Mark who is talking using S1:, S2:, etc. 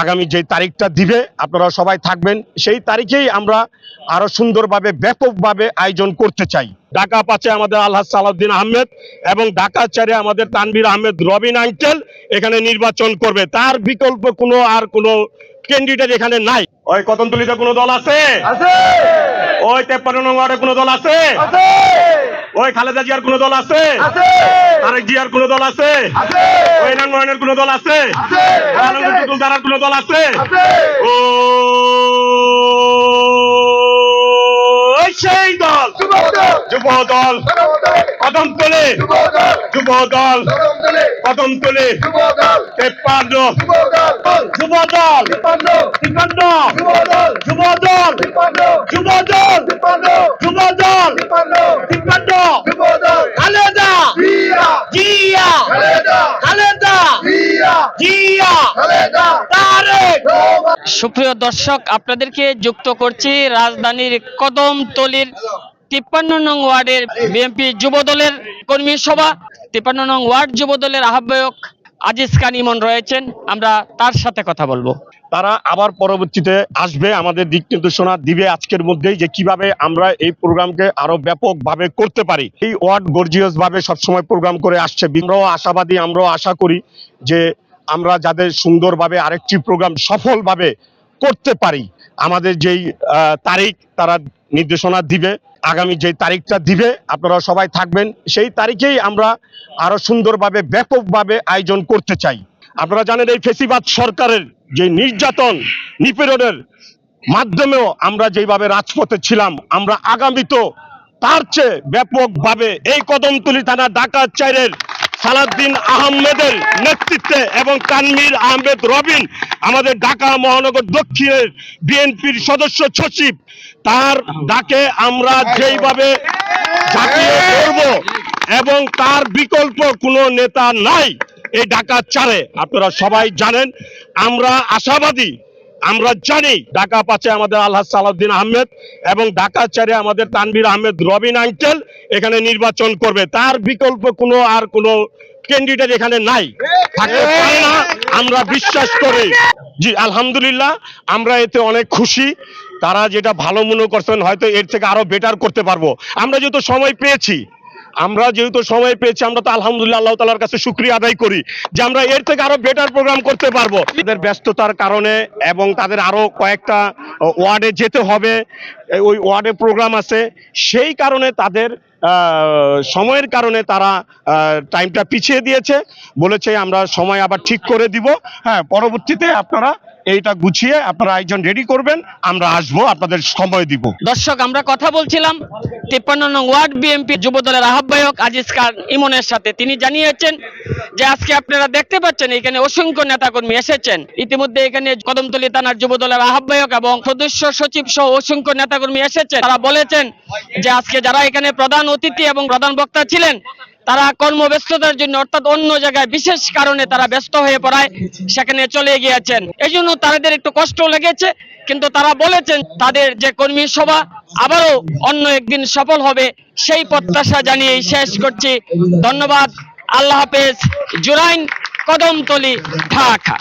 S1: আগামী যে তারিখটা দিবে আপনারা সবাই থাকবেন। সেই তারিখেই আমরা আরও সুন্দরভাবে ব্যাপকভাবে আয়োজন করতে চাই। ঢাকা পাচ্ছে আমাদের আল্লাহ সালাউদ্দিন আহমেদ এবং ঢাকা চারে আমাদের তানভীর আহমেদ রবিন আঙ্কেল এখানে নির্বাচন করবে। তার বিকল্প কোনো আর কোনো ক্যান্ডিডেট এখানে নাই। ওই কদমতলিতে কোনো দল আছে? ওই তেপ্পান্ন কোনো দল আছে। ওই খালেদা জিয়ার কোনো দল আছে তারেক জিয়ার কোনো দল আছে ওই নাঙ্গনের কোনো দল আছে টুটুল দারার দল আছে ও ওই সেই দল যুব দল কদম তোলে যুব দল কদম তোলে তেপ্পান্ন যুব দল তিপ্পান্ন যুব দল যুব দল যুব দল তিপ্পান্ন খালেদা জিয়া খালেদা জিয়া তারেক
S2: সুপ্রিয় দর্শক আপনাদেরকে যুক্ত করছি রাজধানীর কদমতলির তিপ্পান্ন নং ওয়ার্ডের বিএনপি যুব দলের কর্মী সভা। তিপ্পান্ন নং ওয়ার্ড যুব দলের আহ্বায়ক আজিজ খান ইমন রয়েছেন। আমরা তার সাথে কথা বলব।
S1: তারা আবার পরবর্তীতে আসবে। আমাদের দিক নির্দেশনা দিবে আজকের মধ্যেই যে কীভাবে আমরা এই প্রোগ্রামকে আরও ব্যাপকভাবে করতে পারি। এই ওয়ার্ড গর্জিয়াস ভাবে সবসময় প্রোগ্রাম করে আসছে। আমরাও আশাবাদী আমরাও আশা করি যে আমরা যাদের সুন্দরভাবে আরেকটি প্রোগ্রাম সফলভাবে করতে পারি, আমাদের যেই তারিখ তারা নির্দেশনা দিবে, আগামী যে তারিখটা দিবে, আপনারা সবাই থাকবেন, সেই তারিখেই আমরা আরও সুন্দরভাবে, ব্যাপকভাবে আয়োজন করতে চাই। আপনারা জানেন এই ফেসিবাদ সরকারের যে নির্যাতন, নিপীড়নের মাধ্যমেও আমরা যেভাবে রাজপথে ছিলাম, আমরা আগামীতেও তার চেয়ে ব্যাপকভাবে এই কদমতলি থানা ডাকাত চাইরের সালাদ্দিন আহমেদের নেতৃত্বে এবং তানমির আহমেদ রবিন, আমাদের ঢাকা মহানগর দক্ষিণের বিএনপির সদস্য সচিব, তার ডাকে আমরা যেইভাবে এবং তার বিকল্প কোনো নেতা নাই এই ঢাকা চারে। আপনারা সবাই জানেন, আমরা আশাবাদী, আমরা জানি ঢাকা পাচ্ছে আমাদের আল্লাহ সালাউদ্দিন আহমেদ এবং ঢাকা চারে আমাদের তানভীর আহমেদ রবিন আঙ্কেল এখানে নির্বাচন করবে। তার বিকল্প কোনো আর কোনো ক্যান্ডিডেট এখানে নাই। থাকতে পারে না, আমরা বিশ্বাস করি। জি, আলহামদুলিল্লাহ, আমরা এতে অনেক খুশি। তারা যেটা ভালো মনে করছেন, হয়তো এর থেকে আরও বেটার করতে পারব। আমরা যেহেতু সময় পেয়েছি আমরা যেহেতু সময় পেয়েছি, আমরা তো আলহামদুলিল্লাহ আল্লাহ তালার কাছে শুক্রিয়া আদায় করি যে আমরা এর থেকে আরও বেটার প্রোগ্রাম করতে পারব। তাদের ব্যস্ততার কারণে এবং তাদের আরও কয়েকটা ওয়ার্ডে যেতে হবে। ওই ওয়ার্ডে প্রোগ্রাম আছে। সেই কারণে তাদের সময়ের কারণে তারা টাইমটা পিছিয়ে দিয়েছে। বলেছে আমরা সময় আবার ঠিক করে দিব। হ্যাঁ পরবর্তীতে আপনারা এইটা গুছিয়ে আপনারা একজন রেডি করবেন, আমরা আসব, আপনাদের সময় দিব।
S2: দর্শক, আমরা কথা বলছিলাম, তিপ্পান্ন নং ওয়ার্ড বিএনপি যুব দলের আহ্বায়ক আজিজ খান ইমনের সাথে। তিনি জানিয়েছেন যে আজকে আপনারা দেখতে পাচ্ছেন, এখানে অসংখ্য নেতাকর্মী এসেছেন। ইতিমধ্যে এখানে কদমতলী থানার যুব দলের আহ্বায়ক এবং সদস্য সচিব সহ অসংখ্য নেতাকর্মী এসেছেন। তারা বলেছেন যে আজকে যারা এখানে প্রধান অতিথি এবং প্রধান বক্তা ছিলেন তারা কর্মব্যস্ততার জন্য, অর্থাৎ অন্য জায়গায় বিশেষ কারণে তারা ব্যস্ত হয়ে পড়ায়, সেখানে চলে গিয়েছেন। এই জন্য তাদের একটু কষ্ট লেগেছে, কিন্তু তারা বলেছেন, তাদের যে কর্মী সভা আবারও অন্য একদিন সফল হবে, সেই প্রত্যাশা জানিয়েই শেষ করছি। ধন্যবাদ। আল্লাহ হাফেজ। জুরাইন কদমতলি, ঢাকা।